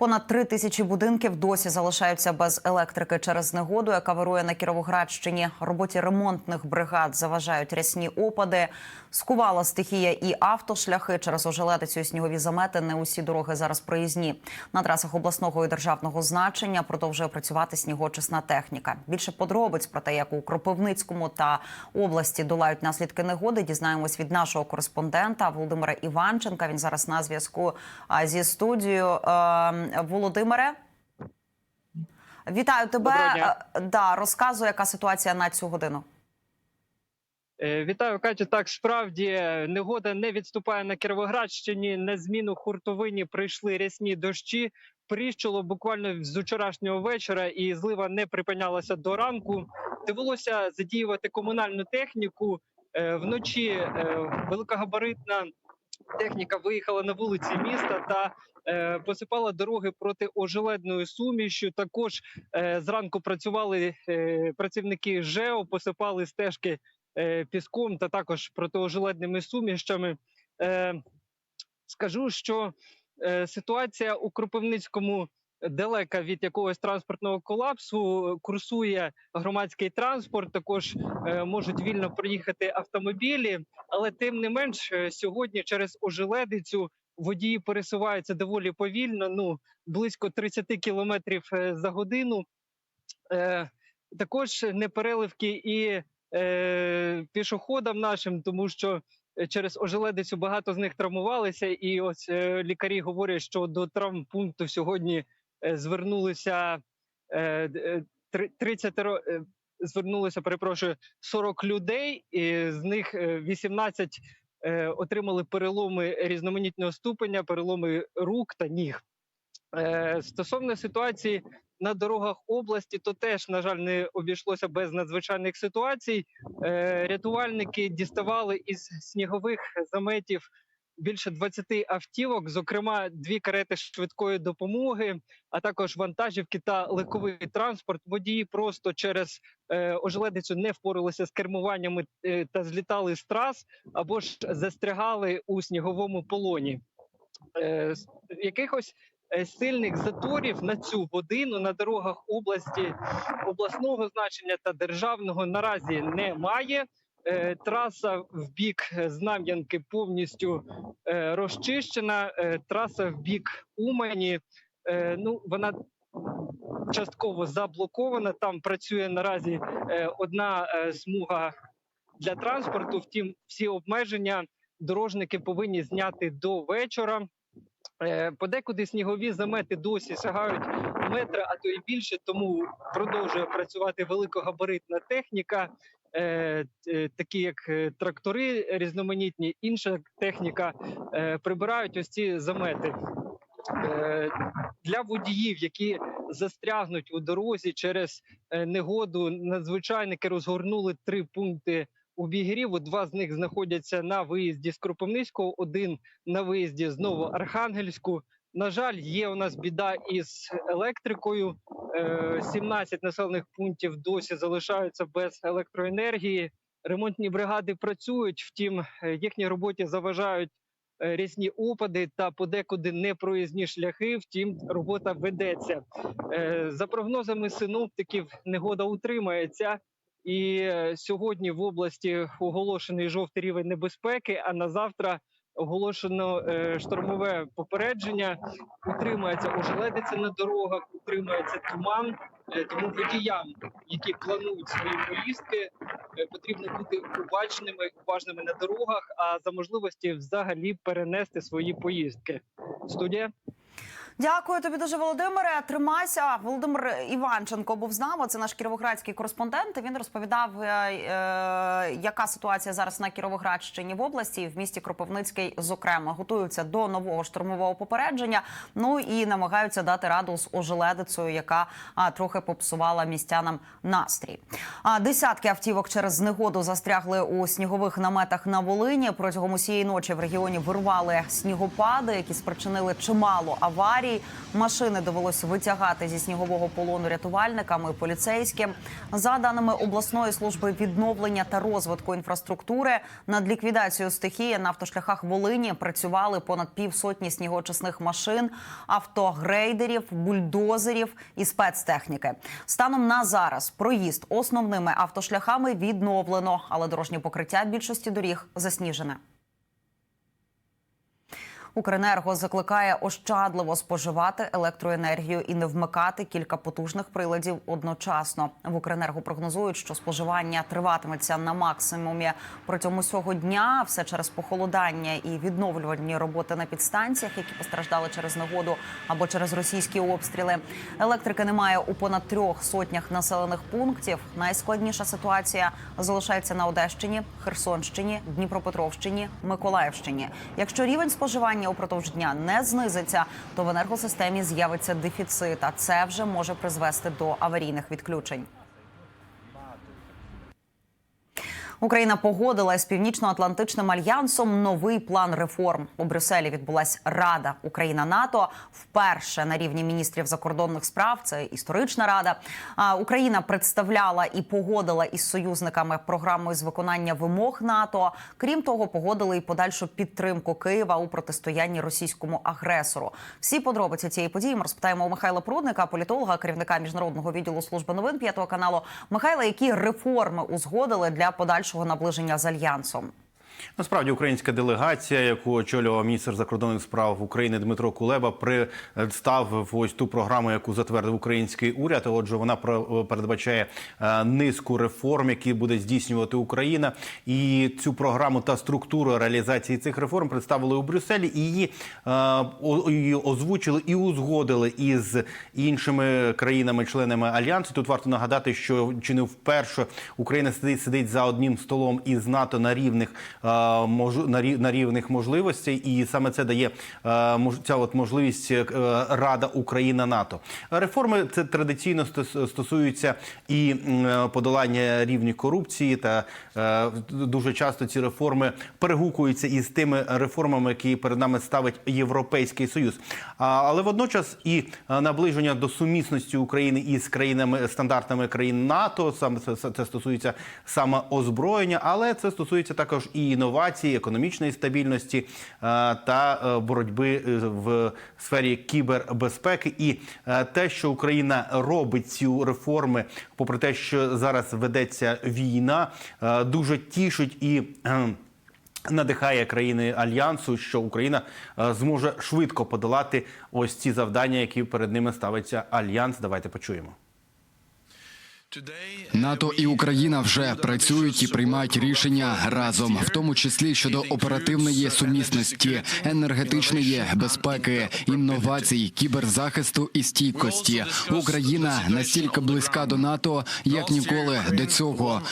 Понад три тисячі будинків досі залишаються без електрики через негоду, яка вирує на Кіровоградщині. Роботі ремонтних бригад заважають рясні опади. Скувала стихія і автошляхи через ожеледицю снігові замети. Не усі дороги зараз проїзні. На трасах обласного і державного значення продовжує працювати снігочисна техніка. Більше подробиць про те, як у Кропивницькому та області долають наслідки негоди. Дізнаємось від нашого кореспондента Володимира Іванченка. Він зараз на зв'язку зі студією. Володимире, вітаю тебе. Е, Да, розказуй, яка ситуація на цю годину. Е, Вітаю, Катю. Так, справді негода не відступає на Кіровоградщині. На зміну хуртовині прийшли рясні дощі. Пріщило буквально з вчорашнього вечора, і злива не припинялася до ранку. Довелося задіювати комунальну техніку. Е, Вночі великогабаритна техніка виїхала на вулиці міста та е, посипала дороги проти ожеледною сумішю. Також е, зранку працювали е, працівники ЖЕО, посипали стежки е, піском та також протиожеледними сумішами. Е, скажу, що е, ситуація у Кропивницькому далека від якогось транспортного колапсу. Курсує громадський транспорт, також е, можуть вільно проїхати автомобілі, але тим не менш, е, сьогодні через ожеледицю водії пересуваються доволі повільно. Ну близько 30 кілометрів е, за годину. Також непереливки і е, пішоходам нашим, тому що через ожеледицю багато з них травмувалися, і ось е, лікарі говорять, що до травмпункту сьогодні звернулися е, е, три- 30 ро- е, перепрошую, 40 людей, і з них е, 18 е, отримали переломи різноманітного ступеня, переломи рук та ніг. Е, Стосовно ситуації на дорогах області, то теж, на жаль, не обійшлося без надзвичайних ситуацій. Е, Рятувальники діставали із снігових заметів більше 20 автівок, зокрема дві карети швидкої допомоги, а також вантажівки та легковий транспорт. Водії просто через е, ожеледицю не впоралися з кермуваннями е, та злітали з трас або ж застрягали у сніговому полоні. Е, якихось е, сильних заторів на цю годину на дорогах області обласного значення та державного наразі немає. Е, Траса в бік Знам'янки повністю е, розчищена. Е, Траса в бік Умані. Ну вона частково заблокована. Там працює наразі одна смуга для транспорту. Втім, всі обмеження дорожники повинні зняти до вечора. Подекуди снігові замети досі сягають метри, а то і більше. Тому продовжує працювати великогабаритна техніка, е, такі як е, трактори різноманітні, інша техніка е, прибирають ось ці замети. Е, Для водіїв, які застрягнуть у дорозі через е, негоду, надзвичайники розгорнули три пункти обігріву. Два з них знаходяться на виїзді з Кропивницького, один на виїзді з Новоархангельську. На жаль, є у нас біда із електрикою. Е, 17 населених пунктів досі залишаються без електроенергії. Ремонтні бригади працюють, втім, е, їхній роботі заважають е, різні опади та подекуди непроїзні шляхи. Втім, робота ведеться. Е, За прогнозами синоптиків, негода утримається. І е, сьогодні в області оголошений жовтий рівень небезпеки. А на завтра оголошено е, штормове попередження. Утримається ожеледиця на дорогах, утримається туман. Е, Тому водіям, які планують свої поїздки, е, потрібно бути уважними, уважними на дорогах, а за можливості взагалі перенести свої поїздки. Студія. Дякую тобі дуже, Володимире. Тримайся. Володимир Іванченко був з нами. Це наш кіровоградський кореспондент. Він розповідав, е, е, яка ситуація зараз на Кіровоградщині в області в місті Кропивницький. Зокрема, готуються до нового штурмового попередження. Ну і намагаються дати раду з ожеледицею, яка а, трохи попсувала містянам настрій. А десятки автівок через негоду застрягли у снігових наметах на Волині. Протягом усієї ночі в регіоні вирвали снігопади, які спричинили чимало аварій. Аварій. Машини довелося витягати зі снігового полону рятувальниками і поліцейським. За даними обласної служби відновлення та розвитку інфраструктури, над ліквідацією стихії на автошляхах Волині працювали понад півсотні снігоочисних машин, автогрейдерів, бульдозерів і спецтехніки. Станом на зараз проїзд основними автошляхами відновлено, але дорожнє покриття більшості доріг засніжене. Укренерго закликає ощадливо споживати електроенергію і не вмикати кілька потужних приладів одночасно. В Укренерго прогнозують, що споживання триватиметься на максимумі протягом усього дня. Все через похолодання і відновлювальні роботи на підстанціях, які постраждали через негоду або через російські обстріли. Електрики немає у понад трьох сотнях населених пунктів. Найскладніша ситуація залишається на Одещині, Херсонщині, Дніпропетровщині, Миколаївщині. Якщо рівень споживання упродовж дня не знизиться, то в енергосистемі з'явиться дефіцит, а це вже може призвести до аварійних відключень. Україна погодила з північно-атлантичним альянсом новий план реформ. У Брюсселі відбулася Рада Україна НАТО вперше на рівні міністрів закордонних справ. Це історична рада. Україна представляла і погодила із союзниками програму з виконання вимог НАТО. Крім того, погодили і подальшу підтримку Києва у протистоянні російському агресору. Всі подробиці цієї події ми розпитаємо у Михайла Прудника, політолога, керівника міжнародного відділу служби новин п'ятого каналу. Михайла, які реформи узгодили для подальшого наближення з альянсом? Насправді українська делегація, яку очолював міністр закордонних справ України Дмитро Кулеба, представив ось ту програму, яку затвердив український уряд. Отже, вона передбачає е, низку реформ, які буде здійснювати Україна. І цю програму та структуру реалізації цих реформ представили у Брюсселі. І її, е, озвучили і узгодили із іншими країнами-членами альянсу. Тут варто нагадати, що чи не вперше Україна сидить, сидить за одним столом із НАТО на рівних е, на рів- на рівних можливостей, і саме це дає ця от можливість е, Рада Україна НАТО. Реформи це традиційно стос- стосуються і е, подолання рівні корупції, та е, дуже часто ці реформи перегукуються із тими реформами, які перед нами ставить Європейський Союз. Але водночас і наближення до сумісності України із країнами стандартами країн НАТО. Саме це стосується саме озброєння, але це стосується також і інновацій, економічної стабільності е, та е, боротьби е, в сфері кібербезпеки. І те, що Україна робить ці реформи, попри те, що зараз ведеться війна, дуже тішить і. Надихає країни альянсу, що Україна зможе швидко подолати ось ці завдання, які перед ними ставиться альянс. Давайте почуємо. НАТО і Україна вже працюють і приймають рішення разом, в тому числі щодо оперативної сумісності, енергетичної безпеки, інновацій, кіберзахисту і стійкості. Україна настільки близька до НАТО, як ніколи до цього.